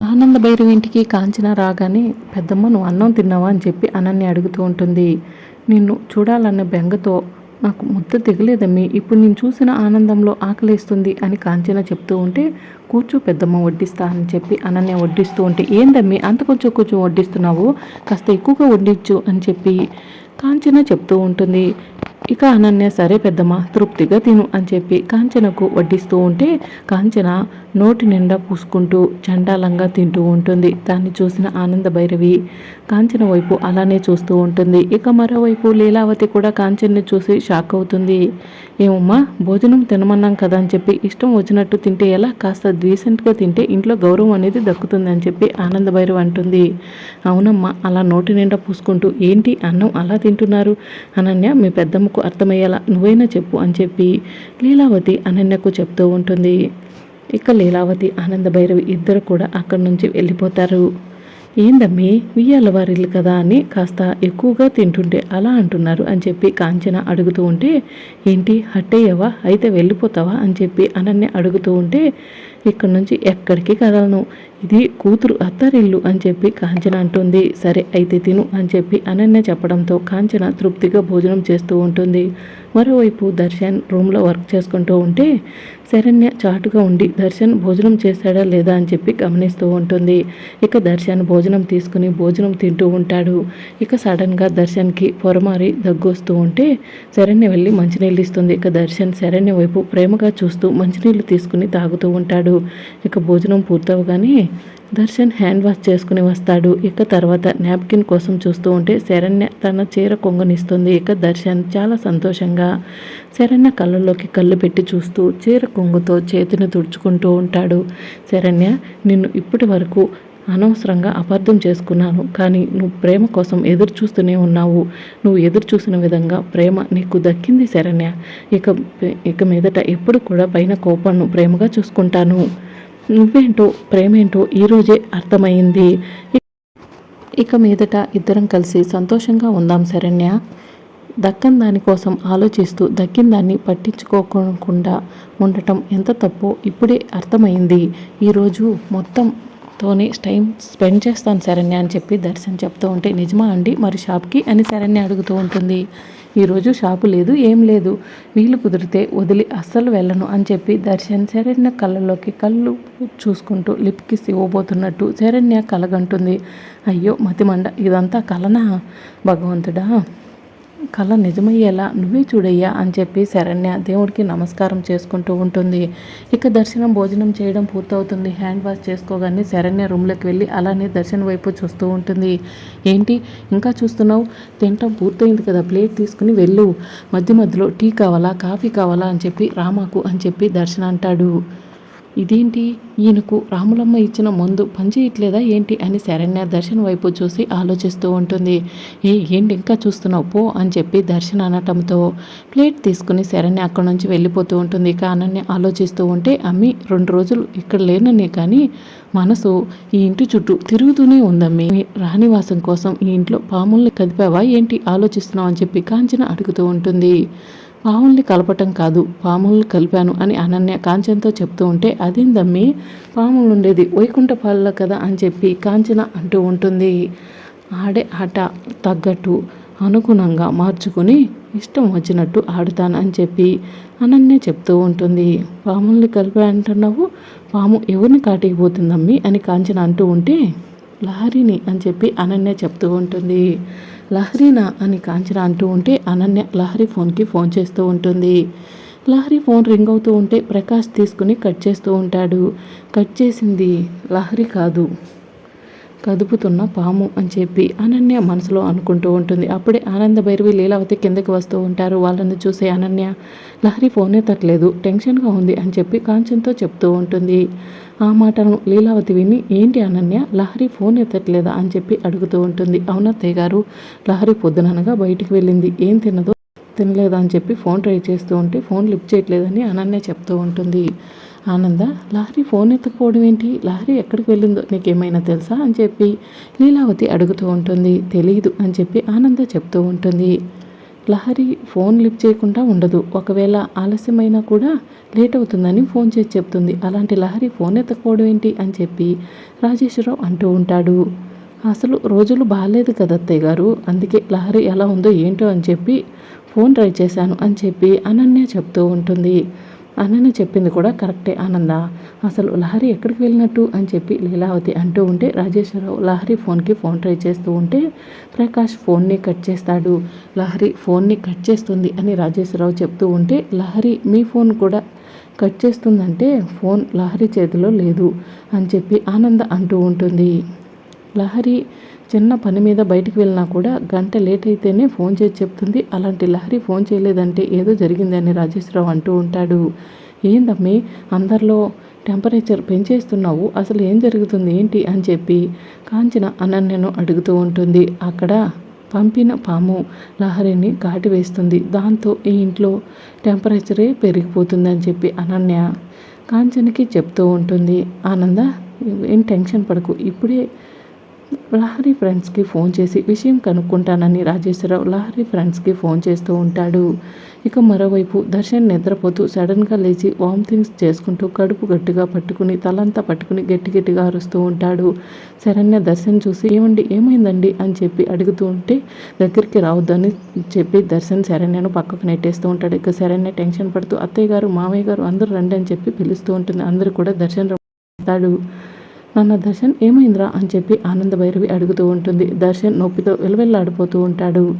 ఆనంద భైరవి ఇంటికి కాంచన రాగానే పెద్దమ్మ నువ్వు అన్నం తిన్నావా? అని చెప్పి అన్నన్ని అడుగుతూ ఉంటుంది. నిన్ను చూడాలన్న బెంగతో నాకు ముద్ద దిగలేదమ్మి ఇప్పుడు నేను చూసిన ఆనందంలో ఆకలేస్తుంది అని కాంచన చెప్తూ ఉంటే కూర్చో పెద్దమ్మ వడ్డిస్తా అని చెప్పి అనన్య వడ్డిస్తూ ఉంటే ఏందమ్మి అంత కొంచెం కొంచెం వడ్డిస్తున్నావు? కాస్త ఎక్కువగా వడ్డించు అని చెప్పి కాంచన చెప్తూ ఉంటుంది. ఇక అనన్య సరే పెద్దమ్మ తృప్తిగా తిను అని చెప్పి కాంచనకు వడ్డిస్తూ ఉంటే కాంచన నోటి నిండా పూసుకుంటూ చండాలంగా తింటూ ఉంటుంది. దాన్ని చూసిన ఆనంద భైరవి కాంచన వైపు అలానే చూస్తూ ఉంటుంది. ఇక మరోవైపు లీలావతి కూడా కాంచన్ని చూసి షాక్ అవుతుంది. ఏమమ్మా భోజనం తినమన్నాం కదా అని చెప్పి ఇష్టం వచ్చినట్టు తింటే ఎలా? కాస్త డీసెంట్గా తింటే ఇంట్లో గౌరవం అనేది దక్కుతుంది అని చెప్పి ఆనంద భైరవి అంటుంది. అవునమ్మా అలా నోటి నిండా పూసుకుంటూ ఏంటి అన్నం అలా తింటున్నారు? అనన్య మీ పెద్దమ్మకు అర్థమయ్యేలా నువ్వైనా చెప్పు అని చెప్పి లీలావతి అనన్యకు చెప్తూ ఉంటుంది. ఇక లీలావతి ఆనంద భైరవి ఇద్దరు కూడా అక్కడి నుంచి వెళ్ళిపోతారు. ఏందమ్మి వియ్యాల వారిల్లు కదా అని కాస్త ఎక్కువగా తింటుంటే అలా అంటున్నారు అని చెప్పి కాంచన అడుగుతూ ఉంటే ఏంటి హట్టయ్యవా? అయితే వెళ్ళిపోతావా? అని చెప్పి అనన్య అడుగుతూ ఉంటే ఇక్కడ నుంచి ఎక్కడికి కదలను? ఇది కూతురు అత్తారిల్లు అని చెప్పి కాంచన అంటుంది. సరే అయితే తిను అని చెప్పి అనన్య చెప్పడంతో కాంచన తృప్తిగా భోజనం చేస్తూ ఉంటుంది. మరోవైపు దర్శన్ రూమ్లో వర్క్ చేసుకుంటూ ఉంటే శరణ్య చాటుగా ఉండి దర్శన్ భోజనం చేశాడా లేదా? అని చెప్పి గమనిస్తూ ఉంటుంది. ఇక దర్శన్ భోజనం తీసుకుని భోజనం తింటూ ఉంటాడు. ఇక సడన్గా దర్శన్కి పొరమారి దగ్గొస్తూ ఉంటే శరణ్య వెళ్ళి మంచినీళ్ళు ఇస్తుంది. ఇక దర్శన్ శరణ్య వైపు ప్రేమగా చూస్తూ మంచినీళ్ళు తీసుకుని తాగుతూ ఉంటాడు. ఇక భోజనం పూర్తవగానే దర్శన్ హ్యాండ్ వాష్ చేసుకుని వస్తాడు. ఇక తర్వాత నాప్కిన్ కోసం చూస్తూ ఉంటే శరణ్య తన చీర కొంగునిస్తుంది. ఇక దర్శన్ చాలా సంతోషంగా శరణ్య కళ్ళల్లోకి కళ్ళు పెట్టి చూస్తూ చీర కొంగుతో చేతిని తుడుచుకుంటూ ఉంటాడు. శరణ్య నిన్ను ఇప్పటి వరకు అనవసరంగా అపార్థం చేసుకున్నాను. కానీ నువ్వు ప్రేమ కోసం ఎదురు చూస్తూనే ఉన్నావు. నువ్వు ఎదురు చూసిన విధంగా ప్రేమ నీకు దక్కింది శరణ్య. ఇక ఇక మీదట ఎప్పుడు కూడా పైన కోపాన్ని ప్రేమగా చూసుకుంటాను. నువ్వేంటో ప్రేమేంటో ఈరోజే అర్థమైంది. ఇక మీదట ఇద్దరం కలిసి సంతోషంగా ఉందాం శరణ్య. దక్కని దానికోసం ఆలోచిస్తూ దక్కిన దాన్ని పట్టించుకోకుండా ఉండటం ఎంత తప్పో ఇప్పుడే అర్థమైంది. ఈరోజు మొత్తం తోనే టైం స్పెండ్ చేస్తాను శరణ్య అని చెప్పి దర్శన్ చెప్తూ ఉంటే నిజమా అండి? మరి షాప్కి? అని శరణ్య అడుగుతూ ఉంటుంది. ఈరోజు షాపు లేదు ఏం లేదు. వీలు కుదిరితే వదిలి అస్సలు వెళ్ళను అని చెప్పి దర్శన్ శరణ్య కళ్ళలోకి కళ్ళు చూసుకుంటూ లిప్ కిస్ ఇవ్వబోతున్నట్టు శరణ్య కలగంటుంది. అయ్యో మతిమండ ఇదంతా కలనా? భగవంతుడా? కళ నిజమయ్యేలా నువ్వే చూడయ్యా అని చెప్పి శరణ్య దేవుడికి నమస్కారం చేసుకుంటూ ఉంటుంది. ఇక దర్శనం భోజనం చేయడం పూర్తవుతుంది. హ్యాండ్ వాష్ చేసుకోగానే శరణ్య రూమ్లోకి వెళ్ళి అలానే దర్శనం వైపు చూస్తూ ఉంటుంది. ఏంటి? ఇంకా చూస్తున్నావు? తినటం పూర్తయింది కదా. ప్లేట్ తీసుకుని వెళ్ళు. మధ్య మధ్యలో టీ కావాలా? కాఫీ కావాలా? అని చెప్పి రామాకు అని చెప్పి దర్శన అంటాడు. ఇదేంటి? ఈయనకు రాములమ్మ ఇచ్చిన మందు పనిచేయట్లేదా ఏంటి అని శరణ్య దర్శన్ వైపు చూసి ఆలోచిస్తూ ఉంటుంది. ఏ ఏంటి ఇంకా చూస్తున్నావు? పో అని చెప్పి దర్శన్ అనటంతో ప్లేట్ తీసుకుని శరణ్య అక్కడి నుంచి వెళ్ళిపోతూ ఉంటుంది. ఇక అనన్య ఆలోచిస్తూ ఉంటే అమ్మి రెండు రోజులు ఇక్కడ లేననే కానీ మనసు ఈ ఇంటి చుట్టూ తిరుగుతూనే ఉందమ్మి. రాణివాసం కోసం ఈ ఇంట్లో పాముల్ని కదిపావా? ఏంటి ఆలోచిస్తున్నావు అని చెప్పి కాంచన అడుగుతూ ఉంటుంది. పాముల్ని కలపటం కాదు పాముల్ని కలిపాను అని అనన్య కాంచనతో చెప్తూ ఉంటే అదేందమ్మి పాములు ఉండేది వైకుంఠపాలలో కదా అని చెప్పి కాంచన అంటూ ఉంటుంది. ఆడే ఆట తగ్గట్టు అనుగుణంగా మార్చుకుని ఇష్టం వచ్చినట్టు ఆడుతాను అని చెప్పి అనన్య చెప్తూ ఉంటుంది. పాముల్ని కలిపా అంటున్నావు పాము ఎవరిని కాటికి అని కాంచన అంటూ ఉంటే లహరిని అని చెప్పి అనన్య చెప్తూ ఉంటుంది. లహరీనా అని కాంచన అంటూ ఉంటే అనన్య లహరి ఫోన్కి ఫోన్ చేస్తూ ఉంటుంది. లహరి ఫోన్ రింగ్ అవుతూ ఉంటే ప్రకాష్ తీసుకుని కట్ చేస్తూ ఉంటాడు. కట్ చేసింది లహరి కాదు. కదుపుతున్న పాము అని చెప్పి అనన్య మనసులో అనుకుంటూ ఉంటుంది. అప్పుడే ఆనంద భైరవి లీలావతి కిందకి వస్తూ ఉంటారు. వాళ్ళని చూసే అనన్య లహరి ఫోన్ ఎత్తట్లేదు టెన్షన్గా ఉంది అని చెప్పి కాంచన్తో చెప్తూ ఉంటుంది. ఆ మాటను లీలావతి విని ఏంటి అనన్య లహరి ఫోన్ ఎత్తట్లేదా అని చెప్పి అడుగుతూ ఉంటుంది. అవునత్తయ్య గారు లహరి పొద్దుననగా బయటికి వెళ్ళింది. ఏం తినదో తినలేదా అని చెప్పి ఫోన్ ట్రై చేస్తూ ఉంటే ఫోన్ లిఫ్ట్ చేయట్లేదని అనన్య చెప్తూ ఉంటుంది. ఆనంద లహరి ఫోన్ ఎత్తుకుపోవడం ఏంటి? లహరి ఎక్కడికి వెళ్ళిందో నీకేమైనా తెలుసా? అని చెప్పి లీలావతి అడుగుతూ ఉంటుంది. తెలియదు అని చెప్పి ఆనంద చెప్తూ ఉంటుంది. లహరి ఫోన్ లిఫ్ట్ చేయకుండా ఉండదు. ఒకవేళ ఆలస్యమైనా కూడా లేట్ అవుతుందని ఫోన్ చేసి చెప్తుంది. అలాంటి లహరి ఫోన్ ఎత్తకపోవడం ఏంటి? అని చెప్పి రాజేశ్వరరావు అంటూ ఉంటాడు. అసలు రోజులు బాగాలేదు కదా అత్తయ్య గారు. అందుకే లహరి ఎలా ఉందో ఏంటో అని చెప్పి ఫోన్ ట్రై చేశాను అని చెప్పి అనన్య చెప్తూ ఉంటుంది. అనన్య చెప్పింది కూడా కరెక్టే ఆనంద. అసలు లహరి ఎక్కడికి వెళ్ళినట్టు అని చెప్పి లీలావతి అంటూ ఉంటే రాజేశ్వరరావు లహరి ఫోన్కి ఫోన్ ట్రై చేస్తూ ఉంటే ప్రకాష్ ఫోన్ని కట్ చేస్తాడు. లహరి ఫోన్ని కట్ చేస్తుంది అని రాజేశ్వరరావు చెప్తూ ఉంటే లహరి మీ ఫోన్ కూడా కట్ చేస్తుందంటే ఫోన్ లహరి చేతిలో లేదు అని చెప్పి ఆనంద అంటూ ఉంటుంది. లహరి చిన్న పని మీద బయటికి వెళ్ళినా కూడా గంట లేట్ అయితేనే ఫోన్ చేసి చెప్తుంది. అలాంటి లహరి ఫోన్ చేయలేదంటే ఏదో జరిగిందని రాజేశ్వరరావు అంటూ ఉంటాడు. ఏందమ్మి అందరిలో టెంపరేచర్ పెంచేస్తున్నావు అసలు ఏం జరుగుతుంది ఏంటి అని చెప్పి కాంచన అనన్యను అడుగుతూ ఉంటుంది. అక్కడ పంపిన పాము లహరిని ఘాటి వేస్తుంది. దాంతో ఈ ఇంట్లో టెంపరేచరే పెరిగిపోతుందని చెప్పి అనన్య కాంచనకి చెప్తూ ఉంటుంది. ఆనంద ఏం టెన్షన్ పడకు ఇప్పుడే లహరి ఫ్రెండ్స్కి ఫోన్ చేసి విషయం కనుక్కుంటానని రాజేశ్వరరావు లహరి ఫ్రెండ్స్కి ఫోన్ చేస్తూ ఉంటాడు. ఇక మరోవైపు దర్శన్ నిద్రపోతూ సడన్గా లేచి వామిటింగ్స్ చేసుకుంటూ కడుపు గట్టిగా పట్టుకుని తలంతా పట్టుకుని గట్టి గట్టిగా అరుస్తూ ఉంటాడు. శరణ్య దర్శన్ చూసి ఏమండి ఏమైందండి అని చెప్పి అడుగుతూ ఉంటే దగ్గరికి రావద్దని చెప్పి దర్శన్ శరణ్యను పక్కకు నెట్టేస్తూ ఉంటాడు. ఇక శరణ్య టెన్షన్ పడుతూ అత్తయ్య గారు మామయ్య గారు అందరూ రండి అని చెప్పి పిలుస్తూ ఉంటుంది. అందరూ కూడా దర్శన్ వస్తాడు నాన్న దర్శన్ ఏమైందిరా అని చెప్పి ఆనంద భైరవి అడుగుతూ ఉంటుంది. దర్శన్ నొప్పితో వెలవెల్లాడిపోతూ ఉంటాడు.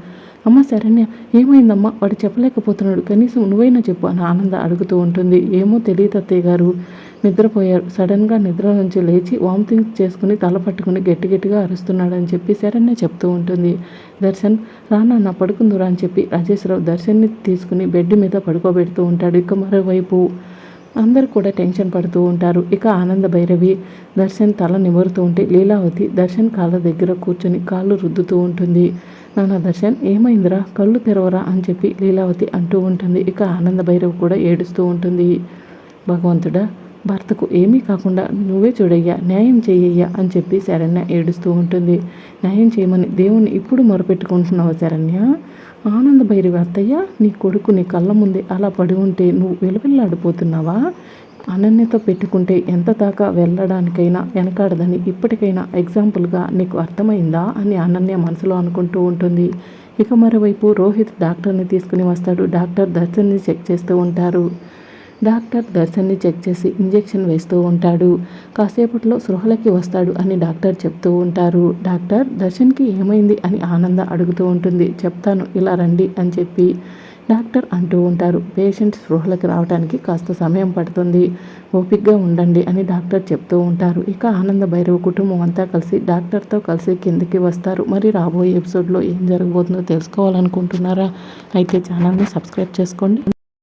అమ్మ శరణ్య ఏమైందమ్మా? వాడు చెప్పలేకపోతున్నాడు. కనీసం నువ్వైనా చెప్పు అని ఆనంద అడుగుతూ ఉంటుంది. ఏమో తెలియదు అత్తయ్య గారు. నిద్రపోయారు. సడన్గా నిద్ర నుంచి లేచి వామిటింగ్ చేసుకుని తల పట్టుకుని గట్టి గట్టిగా అరుస్తున్నాడని చెప్పి శరణ్య చెప్తూ ఉంటుంది. దర్శన్ రానా నా పడుకుందురా అని చెప్పి రాజేశ్వరరావు దర్శన్ని తీసుకుని బెడ్ మీద పడుకోబెడుతూ ఉంటాడు. ఇక మరోవైపు అందరు కూడా టెన్షన్ పడుతూ ఉంటారు. ఇక ఆనంద భైరవి దర్శన్ తల నిమురుతూ ఉంటే లీలావతి దర్శన్ కాళ్ళ దగ్గర కూర్చొని కాళ్ళు రుద్దుతూ ఉంటుంది. నాన్న దర్శన్ ఏమైందిరా? కళ్ళు తెరవరా? అని చెప్పి లీలావతి అంటూ ఉంటుంది. ఇక ఆనంద భైరవి కూడా ఏడుస్తూ ఉంటుంది. భగవంతుడా భర్తకు ఏమీ కాకుండా నువ్వే చూడయ్యా న్యాయం చేయయ్యా అని చెప్పి శరణ్య ఏడుస్తూ ఉంటుంది. న్యాయం చేయమని దేవుణ్ణి ఇప్పుడు మొరపెట్టుకుంటున్నావు శరణ్య? ఆనంద భైరవి అత్తయ్య నీ కొడుకు నీ కళ్ళ ముందే అలా పడి ఉంటే నువ్వు వెలువెల్లాడిపోతున్నావా? అనన్యత పెట్టుకుంటే ఎంత దాకా వెళ్ళడానికైనా వెనకాడదని ఇప్పటికైనా ఎగ్జాంపుల్గా నీకు అర్థమైందా అని అనన్య మనసులో అనుకుంటూ ఉంటుంది. ఇక మరోవైపు రోహిత్ డాక్టర్ని తీసుకుని వస్తాడు. డాక్టర్ దర్శన్ని చెక్ చేస్తూ ఉంటారు. డాక్టర్ దర్శన్ని చెక్ చేసి ఇంజెక్షన్ వేస్తూ ఉంటాడు. కాసేపట్లో సృహలకి వస్తాడు అని డాక్టర్ చెప్తూ ఉంటారు. డాక్టర్ దర్శన్కి ఏమైంది అని ఆనంద అడుగుతూ ఉంటుంది. చెప్తాను ఇలా రండి అని చెప్పి డాక్టర్ అంటూ ఉంటారు. పేషెంట్ స్పృహలకు రావడానికి కాస్త సమయం పడుతుంది. ఓపిక్గా ఉండండి అని డాక్టర్ చెప్తూ ఉంటారు. ఇక ఆనంద భైరవ కుటుంబం అంతా కలిసి డాక్టర్తో కలిసి కిందకి వస్తారు. మరి రాబోయే ఎపిసోడ్లో ఏం జరగబోతుందో తెలుసుకోవాలనుకుంటున్నారా? అయితే ఛానల్ని సబ్స్క్రైబ్ చేసుకోండి.